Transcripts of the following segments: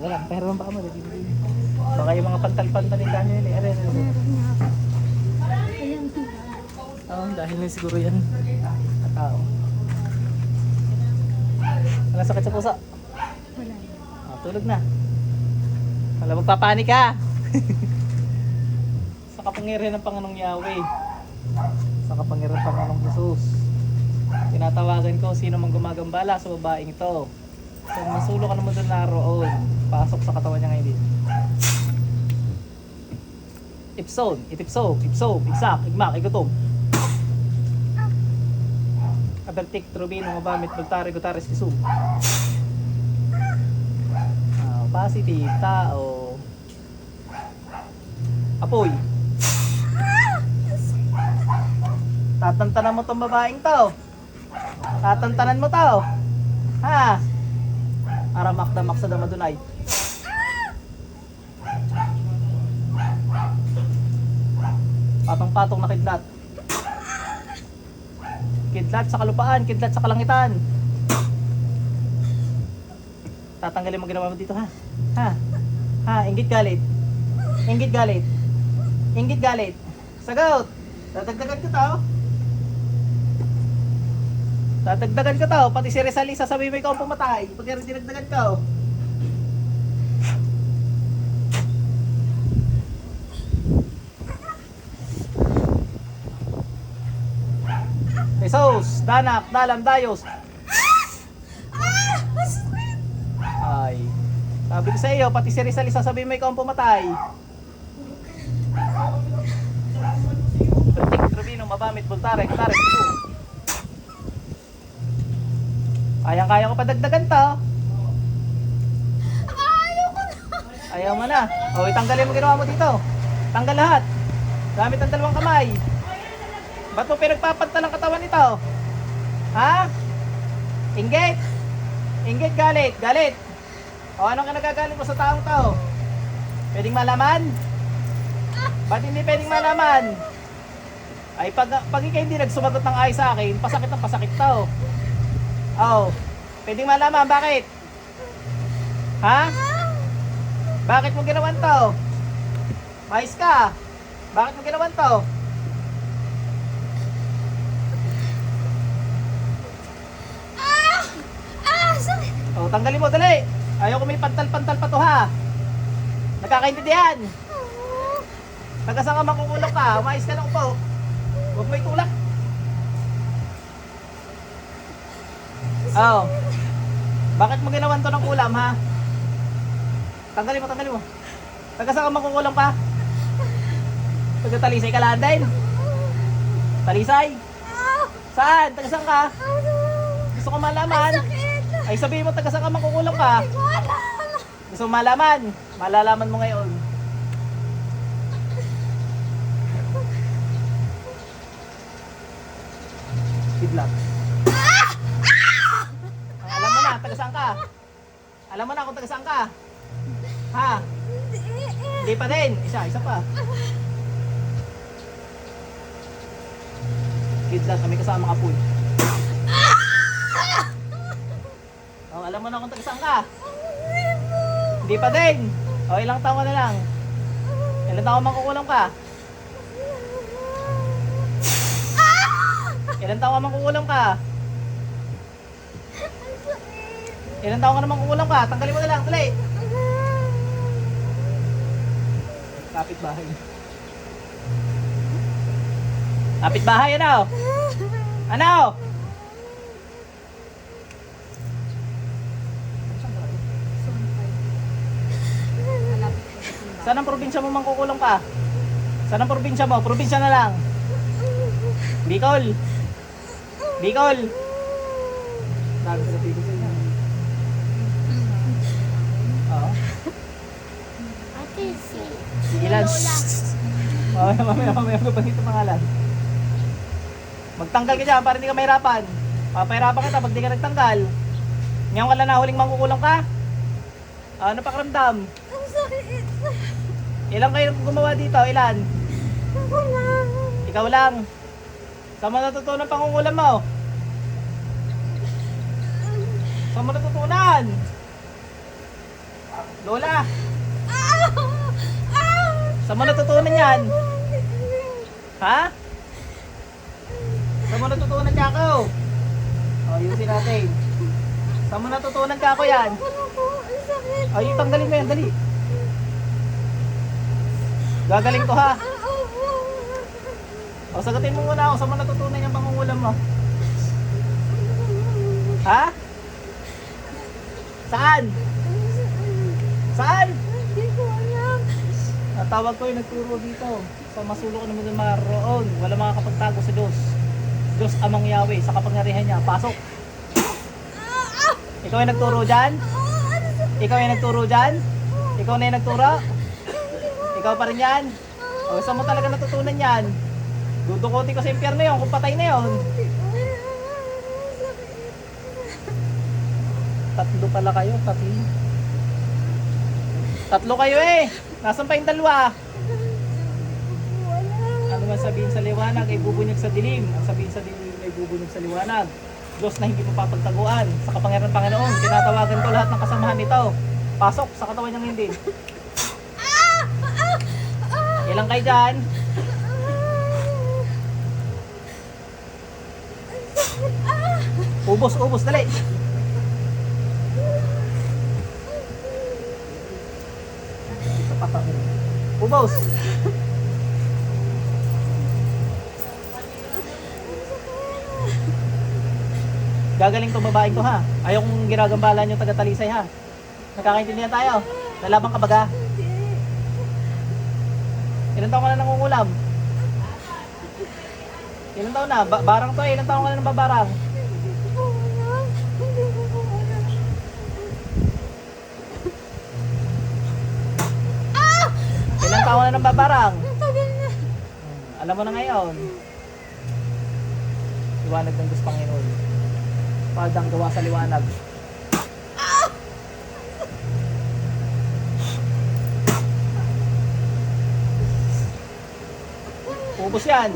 Lang, pero ang baka mo. Baka yung mga pantal-pantal ni Daniel eh. Ayan nga. Oo, dahil na siguro yan. At tao. Wala sakit sa puso. Wala. Oh, tulog na. Wala magpapanik ka. sa kapangyarihan ng Panginoong Yahweh. Sa kapangyarihan ng Panginoong Jesus. Tinatawagan ko sino mang gumagambala sa babaeng ito. Kung masulo ka naman doon naroon, pasok sa katawan niya ngayon din. Ipson, itipso, ipso, igsak, igmak, igutom. Abertik, Trubino, Mabamit, Bultari, Gutares, Kisum. Ah, positive, tao. Apoy. Tatantanan mo tong babaeng to. Tatantanan mo to. Ha? Para makdamak sa damadunay. Patong-patong na kidlat. Kidlat sa kalupaan, kidlat sa kalangitan. Tatanggalin mo ginawa mo dito ha. Ha? Ha, inggit galit. Inggit galit. Inggit galit. Sagot. Dadagdagan ko to. Dadagdagan ko to. Pati si Rizali sasabihin mo ikaw ang pumatay. Pag dinagdagan ko. Jesus, Danak, Dalam, Dayos. Ay. Sabi ko sa iyo, pati si Rizal sasabihin mo ikaw ang pumatay. Rubino, Mabamit, Bultare, Kutare, Kutu. Kayang-kaya ko pa dagdagan to. Ayaw ko na. Ayaw mo na. O, itanggalin mo ginawa mo dito. Tanggal lahat. Gamit ang dalawang kamay. Ba't mo pinagpapanta ng katawan nito? Ha? Inggit? Inggit, galit, galit. O, anong ka nagagalit mo sa taong to? Pwedeng malaman? Ba't hindi pwedeng malaman? Ay, pag, pag ikaw hindi nagsumagot ng ay sa akin, pasakit ang pasakit to. Oh, pwedeng malaman, bakit? Ha? Bakit mo ginawan to? Mais ka. Bakit mo ginawan to? Ah! Ah! Sakit! O, tanggalin mo, dali. Ayaw ko may pantal-pantal pa to ha. Nagkakaintindihan. Taga saan ka makukulong ka? Mais ka lang po. Huwag mo itulak. Oh. Bakit mo ginawan to ng ulam ha? Tanggalin mo, tanggalin mo. Taga ka makukulong pa? Taga Talisay ka lang din. Talisay? Saan? Taga ka? Gusto ko malaman. Ay sabihin mo taga saan ka makukulong ka? Wala! Gusto mo malaman? Malalaman mo ngayon. Kidlat. Ang taga saan ka? Alam mo na kung taga saan ka? Ha? Hindi pa din. Isa, isa pa. Kidlat, kami kasama kapoy. Oh, alam mo na kung taga saan ka? Hindi pa din. O, ilang taon ka na lang? Ilang taon makukulang ka? Ilang taon ka makukulang ka? Ilang taon ka na makukulang ka? Tanggalin mo na lang, dali. Kapit bahay. Kapit bahay, ano? Ano? Saan ang probinsya mo mangkukulong ka? Saan ang probinsya mo? Probinsya na lang. Bicol. Bicol. Dami sa Bicol inyo. Oo. Lang. Mamaya, mamaya, mamaya. Ano ba dito pangalan? Magtanggal ka dyan para hindi ka mahirapan. Papahirapan kita pag di ka nagtanggal. Ngayon ka lang na huling mangkukulong ka? Ano pakiramdam? Ang sakit! Ilang kayo gumawa dito? Ilan? Ako lang! Ikaw lang. Saan mo natutunan pangungulam mo? Saan mo natutunan? Lola! Saan mo natutunan yan? Ha? Saan mo natutunan ako? O, ayusin natin. Saan mo natutunan ka ako yan? Ay, tanggalin mo yan, dali. Gagaling to ha. O, sagutin mo muna ako. Saan mo natutunan yung pangungulam mo? Ha? Saan? Saan? Natawag ko yung nagturo dito. Sa masulok ng mga maroon. Wala makakapagtago sa Diyos. Diyos amang Yahweh. Sa kapangyarihan niya. Pasok. Ikaw yung nagturo dyan? Ikaw yung nagturo dyan? Ikaw na yung nagturo? Ikaw pa rin yan? O, saan mo talaga natutunan yan? Dudukutin ko sa impyerno yun kung patay na yun. Tatlo pala kayo, tatlo. Tatlo kayo eh. Nasaan pa yung dalawa? Ano man sabihin sa liwanag ay bubunyag sa dilim. Ang sabihin sa dilim ay bubunyag sa liwanag. Diyos na hindi mapapagtaguan. Sa kapangyarihan ng Panginoon, tinatawagan ko lahat ng kasamahan nito. Pasok sa katawan niyang hindi. Ilang kayo dyan? Ubos, ubos, dali. Sa patak mo. Ubos. Gagaling tong babaeng to ha. Ayaw kong ginagambalan yung taga-talisay ha. Nagkakaintindihan tayo. Lalabang ka baga. Ilan taon ka na nangungulam? Ilan taon na? Ba- barang to eh. Ilan taon ka na nang babarang? Hindi ko alam. Hindi ko po alam. Taon ka na nang babarang? Ang tagal na. Alam mo na ngayon. Liwanag ng Diyos Panginoon. Padang gawa sa liwanag. Ubus yan.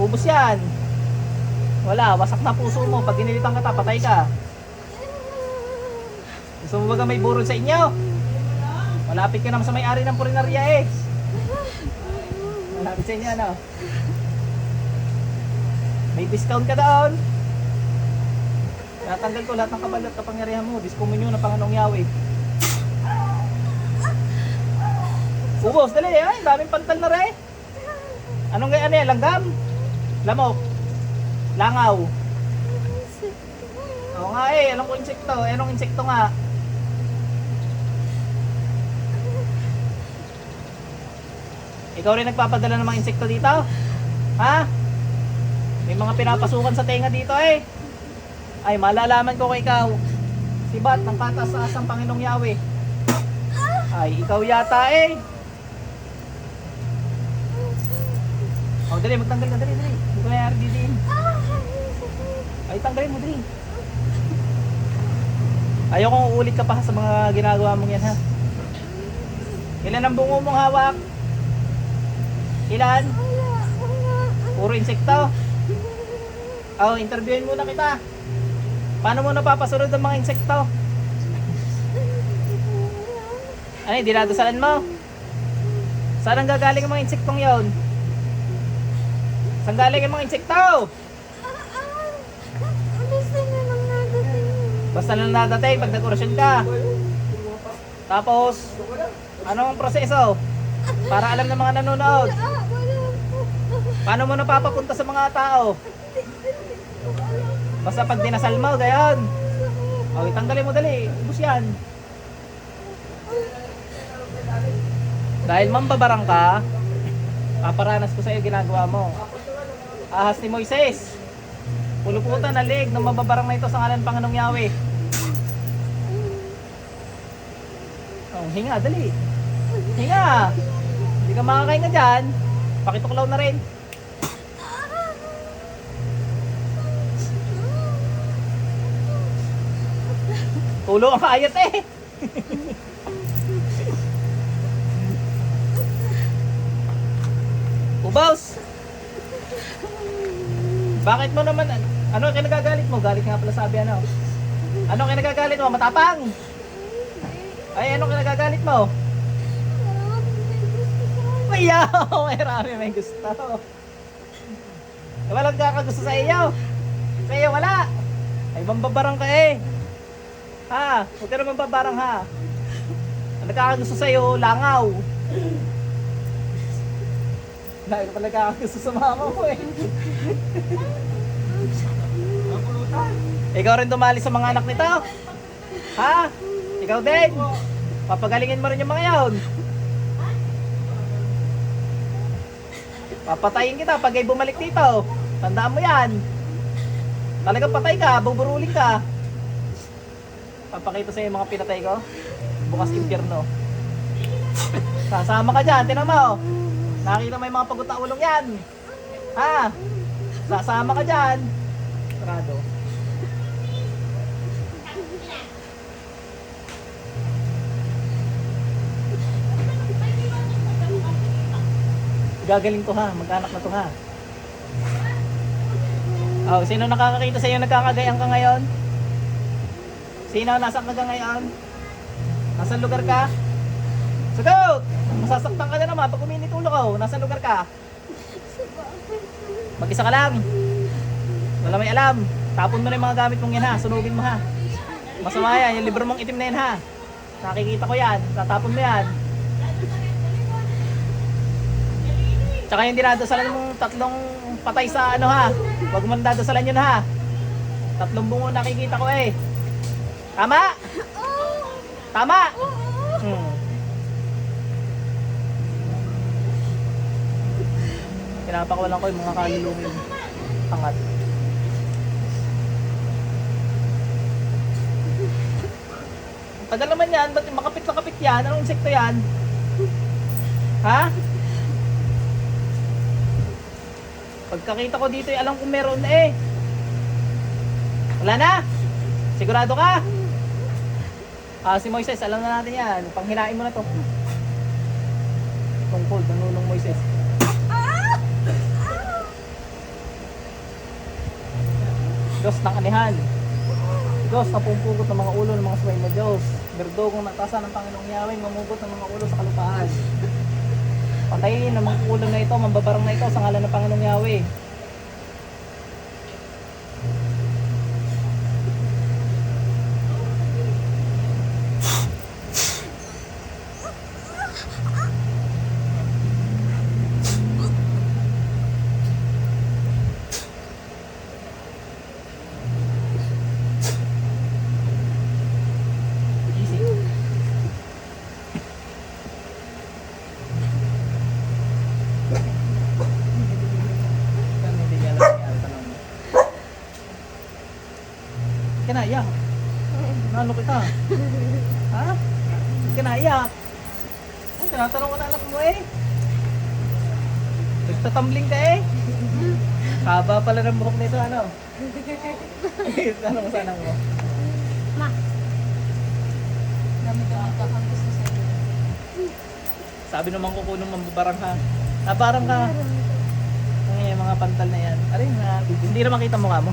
Ubus yan. Wala, wasak na puso mo. Pag ginilitan ka, ta, patay ka. Gusto mo ba may burol sa inyo? Malapit ka naman sa may-ari ng purinarya eh. Malapit sa inyo, ano? May discount ka doon. Natanggal ko lahat ng kabalat at kapangyarihan mo. Diskomunyo ng Panginoong Yahweh. Ubos, dali. Ay, daming pantal na rin. Anong ano yan? Langgam? Lamok? Langaw? Oo nga eh. Anong insekto? Anong insekto nga? Ikaw rin nagpapadala ng mga insekto dito? Ha? May mga pinapasukan sa tenga dito eh. Ay, malalaman ko kay ikaw. Si Bat ng kataas ng Panginoong Yahweh. Ay, ikaw yata eh. Oh, dali, magtanggal ka, dali, dali. Hindi ko nangyari! Ang sakit. Ay, tanggalin mo, dali. Ayaw kong uulit ka pa sa mga ginagawa mong yan, ha? Ilan ang bungo mong hawak? Ilan? Puro insekto? Oh, interviewin muna kita. Paano mo napapasunod ang mga insekto? Ano, dinadasalan mo? Saan ang gagaling ang mga insektong yon? Saan galing mga insekto? Basta na nadating. Basta na pag nag-orasyon ka. Tapos, anong proseso? Para alam ng mga nanonood. Paano mo napapapunta sa mga tao? Basta pag dinasal mo, gayon. O, itanggalin mo dali. Ubus yan. Dahil mambabarang ka, paparanas ko sa iyo ginagawa mo. Ahas ni Moises. Puluputan na leg ng mababarang na ito sa ngalan ng Panginoong Yahweh. Oh, hinga, dali. Hinga. Hindi ka makakahinga dyan. Pakituklaw na rin. Tulo ang kaayat eh. Ubaws! Bakit mo naman, ano kinagagalit mo? Galit nga pala sabi ano. Ano kinagagalit mo? Matapang? Ay, ano kinagagalit mo? Mayaw! May rami may gusto. Walang kakagusto sa iyo. Sa iyo wala. Ay, mambabarang ka eh. Ha? Huwag ka naman babarang ha. Ang nakakagusto sa iyo, langaw. Dahil pala nakakagusto sa mama mo eh. Ikaw rin tumali sa mga anak nito? Ha? Ikaw din? Papagalingin mo rin yung mga yaon. Papatayin kita pag ay bumalik dito. Tandaan mo yan. Talagang patay ka, buburuling ka. Papakita sa yung mga pinatay ko. Bukas impyerno. Sasama ka dyan, tinan mo. Nakita mo yung mga pagutaulong yan. Ha? Sasama ka dyan. Sarado. Gagaling to ha, mag-anak na to ha. Oh, sino nakakakita sa iyo nagkakagayang ka ngayon? Sino nasa ka ngayon? Nasaan lugar ka? Sagot! Masasaktan ka na naman pag uminit ulo ko. Nasaan lugar ka? Mag-isa ka lang. Wala may alam. Tapon mo na yung mga gamit mong yan ha. Sunugin mo ha. Masama yan. Yung libro mong itim na yan ha. Nakikita ko yan. Tatapon mo yan. Tsaka yung dinadasalan mong tatlong patay sa ano ha. Huwag mo nang dadasalan yun ha. Tatlong bungo nakikita ko eh. Tama? Tama? Pinapakawalan ko yung mga kalulungin. Angat. Tagal naman yan, ba't makapit na kapit yan? Anong insekto yan? Ha? Pagkakita ko dito, eh, alam kong meron eh. Wala na? Sigurado ka? Ah, si Moises, alam na natin yan. Panghinain mo na to. Tungkol, nanulong Moises. Diyos ng anihan. Diyos na pumpugot ng mga ulo ng mga suway na Diyos. Berdogong natasa ng Panginoong Yahweh, mamugot ng mga ulo sa kalupaan. Patayin ng mga ulo na ito, mambabarang na ito sa ngalan ng Panginoong Yahweh. Easy. Kami hindi niya alam yan, tanong mo. Ba't ka naiyak? Nalo kita. ha? Ba't ka naiyak? Ay, tinatanong ko na anak mo eh. Nagtatumbling ka eh. Haba pala ng buhok nito ano? Tanong mo sa anak mo. Ma. Dami daw magkakagusto sa iyo. Sabi naman ko kunong mambabarang ha. Nabarang ka. Ang yung mga pantal na yan. Aray na, hindi na makita mukha mo.